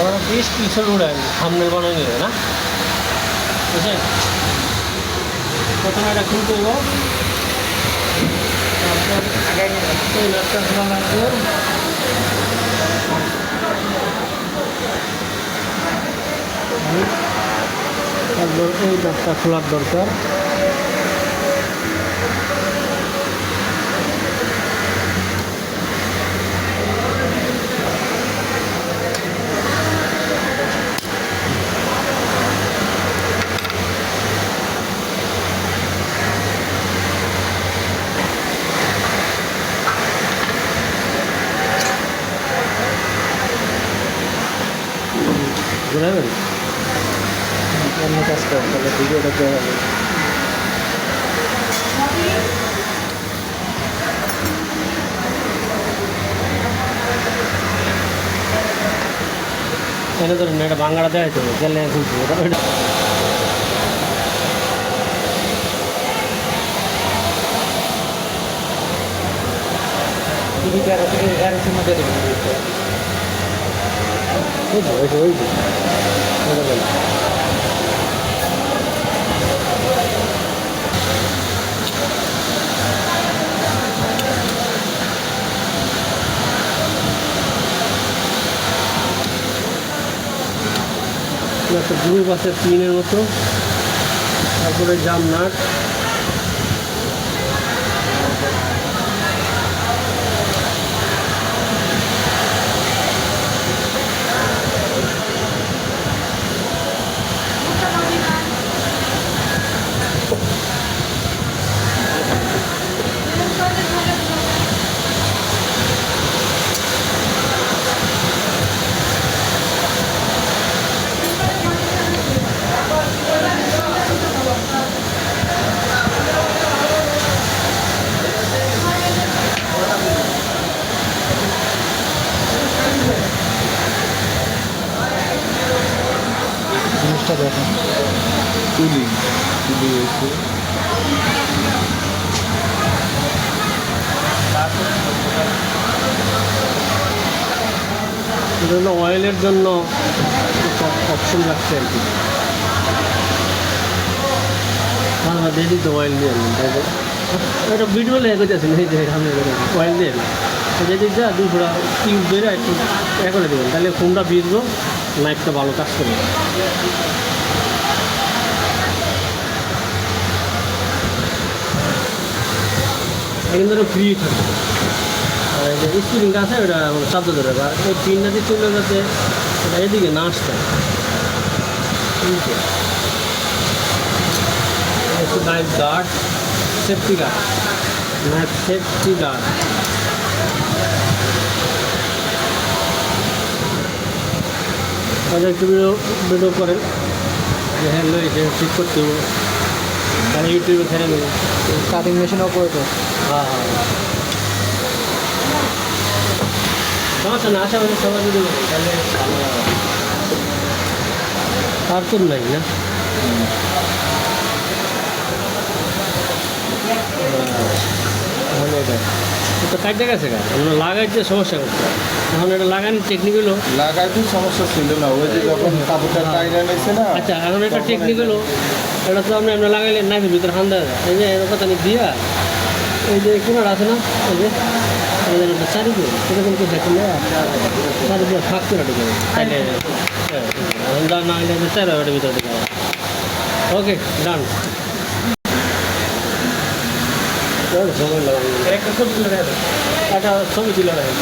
আমরা বেশ কিছু উড়াই সামনের বানাই নিবে না? বুঝছেন প্রথমে এটা খুলতে হইব এই খোলার দরকার। ঘুরাবেন অন্য কাজ করেন তাহলে ভিডিওটা দেওয়া হবে। এনে ধরুন এটা বাংলাটা যেতে গেলে খুলছি ওটা ওটা টিভি তেরো থেকে এগারোটির মধ্যে একটা গ্রুপ আছে তিনের মতো তারপরে জামনাট জিনিসটা দেখেন তুলি তুলি এটা হলো অয়েলের জন্য অপশন রাখছে আর কি। হ্যাঁ হ্যাঁ দিয়ে তো অয়েল তো। এটা ভিডিও লেগে গেছে এই যে সামনে অয়েল দিয়ে দিচ্ছে আর দুই ফোড়া টিউব বেরো একটু এ করে দেবেন। তাহলে ফোনটা ভিজবো নাইফটা ভালো কাজ করবে এখান থেকে ফ্রি থাকবে। যে স্প্রিংটা আছে, ওটা শব্দ ধরে আর এই পিনটা দিয়ে চলে যাতে ওটা এদিকে না আসতে knife guard safety guard knife safety guard তাহলে একটু ভিডিও ভিডিও করেন। যে হ্যাঁ এটা ঠিক করতে হবে। তাহলে ইউটিউবে ছেড়ে নেবে কাটিং মেশিনও করে তো হ্যাঁ হ্যাঁ। সমস্যা না আশেপাশে সবাই যদি তাহলে ভালো আর তো নাই না? তাহলে এটা এটা কাটতে গেছে গা আমরা লাগাইতে সমস্যা করছে এখন এটা লাগানোর টেকনিক হলো লাগাইতে সমস্যা ছিল না ওই যে যখন কাপড়টা টাইনা নিয়েছে না আচ্ছা এখন এটা টেকনিক হলো এটা তো আপনি আমরা লাগাইলে নাইফের ভিতরে হান দেওয়া যায় এই যে এরকম খানি দিয়া এই যে কোনার আছে না এই যে এই যে একটা চারি দিয়ে এরকম কিছু একটা নেওয়া ফাঁক করে ঢুকে হ্যাঁ না হলে চার ভিতরে ঢুকে ওকে ডান সময় লাগবে একটা ছবি তুলে একটা ছবি তুলে রাখেন